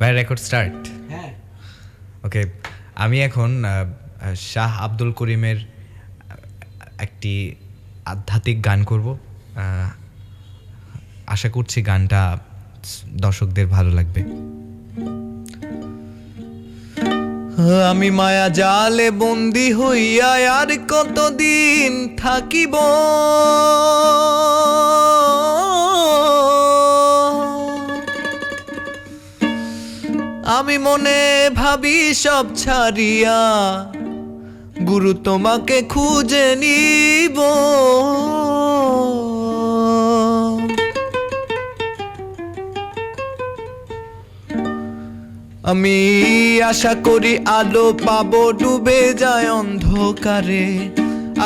ভাই record start? হ্যাঁ। ওকে আমি এখন শাহ আব্দুল করিমের একটি আধ্যাত্মিক গান করব। আশা করছি গানটা দর্শকদের ভালো লাগবে। আমি মায়া জালে বন্দি হইয়া আর কতদিন থাকিব? মনে ভাবি সব ছাড়িয়া, গুরু তোমাকে খুঁজে নিব। আমি আশা করি আলো পাবো, ডুবে যায় অন্ধকারে।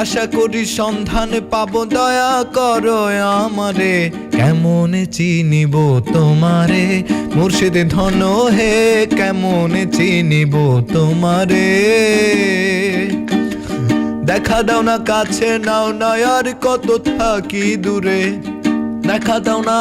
আশা করি সন্ধান পাবো, দয়া করো আমারে। কেমন চিনিব তোমারে? মুর্শিদ ধন হে, কেমন চিনিব তোমারে? দেখা দাও না কাছে, নাও না আর কত থাকি দূরে। দেখা দাও না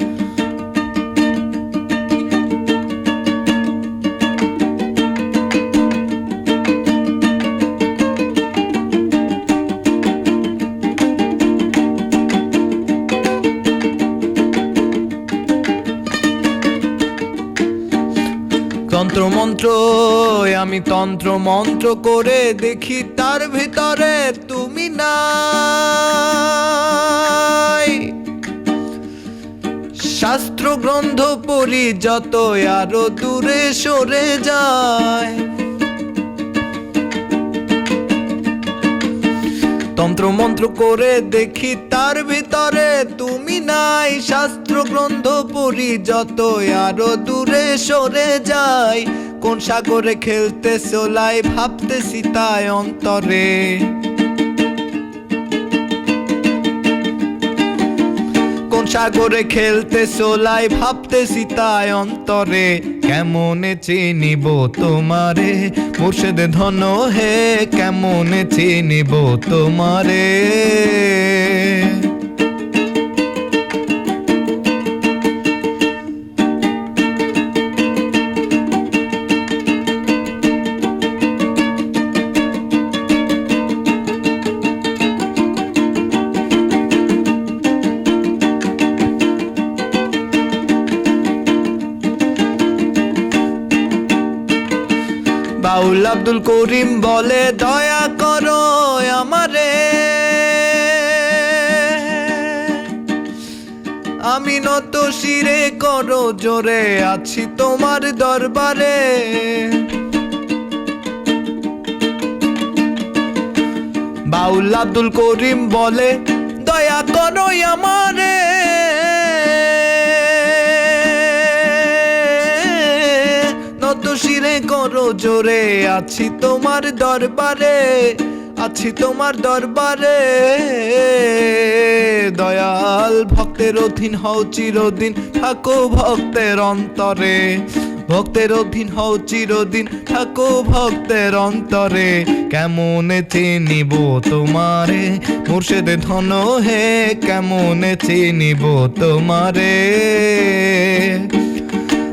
তন্ত্র মন্ত্র আমি তন্ত্র মন্ত্র করে দেখি তার ভিতরে তুমি নাই। শাস্ত্র গ্রন্থ পড়ি যত আরও দূরে সরে যায়। তন্ত্র মন্ত্র করে দেখি তার ভিতরে। তুমি নাই শাস্ত্র গ্রন্থ পড়ি যত আরও দূরে সরে যাই। কোন সাগরে খেলতে সোলাই ভাবতেছি তাই অন্তরে। সাগরে খেলতে সোলাই ভাবতে সীতায় অন্তরে। কেমনে চিনিব তোমারে? মুর্শিদ ধন হে, কেমনে চিনিব তোমারে? বাউল আব্দুল করিম বলে, দয়া করো আমারে। আমি নত শিরে, করো জোরে, আছি তোমার দরবারে। বাউল আব্দুল করিম বলে, দয়া করো আমারে। করো জোরে, আছি তোমার দরবারে, আছি তোমার দরবারে। দয়াল ভক্তের অধীন হও চিরদিন, থাকো ভক্তের অন্তরে। ভক্তের অধীন হও চিরদিন, থাকো ভক্তের অন্তরে। কেমন চিনিব তোমারে? মুর্শিদ ধন হে, কেমন চিনিব তোমারে?